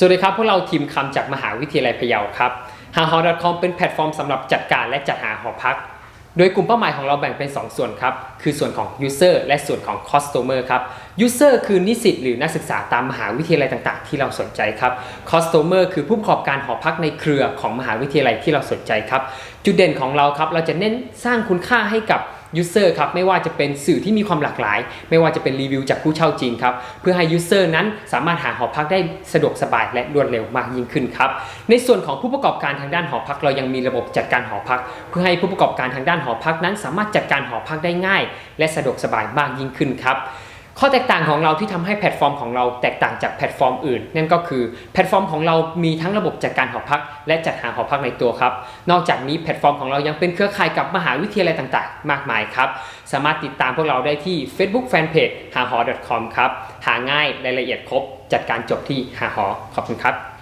สวัสดีครับ พวกเราทีมคำจากมหาวิทยาลัยพะเยาครับหาหอ .com เป็นแพลตฟอร์มสำหรับจัดการและจัดหาหอพัก โดยกลุ่มเป้าหมายของเราแบ่งเป็น 2 ส่วนครับ คือส่วนของ User และส่วนของ Customer ครับ User คือนิสิตหรือนักศึกษาตามมหาวิทยาลัยต่าง ๆ ที่เราสนใจครับ Customer คือผู้ประกอบการหอพักในเครือของมหาวิทยาลัยที่เราสนใจครับ จุดเด่นของเราครับ เราจะเน้นสร้างคุณค่าให้กับ ยูเซอร์ครับไม่ว่าจะเป็นสื่อที่มีความหลากหลาย ไม่ว่าจะเป็นรีวิวจากผู้เช่าจริงครับเพื่อให้ยูเซอร์นั้นสามารถหาหอพักได้สะดวกสบายและรวดเร็วมากยิ่งขึ้นครับในส่วนของผู้ประกอบการทางด้านหอพักเรายังมีระบบจัดการหอพัก เพื่อให้ผู้ประกอบการทางด้านหอพักนั้น สามารถจัดการหอพักได้ง่าย และสะดวกสบายมากยิ่งขึ้นครับ ข้อแตกต่างของเราที่ทำให้แพลตฟอร์มของเราแตกต่างจากแพลตฟอร์มอื่น นั่นก็คือแพลตฟอร์มของเรามีทั้งระบบจัดการหอพัก และจัดหาหอพักในตัวครับ นอกจากนี้แพลตฟอร์มของเรายังเป็นเครือข่ายกับมหาวิทยาลัยต่างๆ มากมายครับ สามารถติดตามพวกเราได้ที่ Facebook Fanpage หาหอ .com ครับ หาง่ายรายละเอียดครบ จัดการจบที่หาหอขอบคุณครับ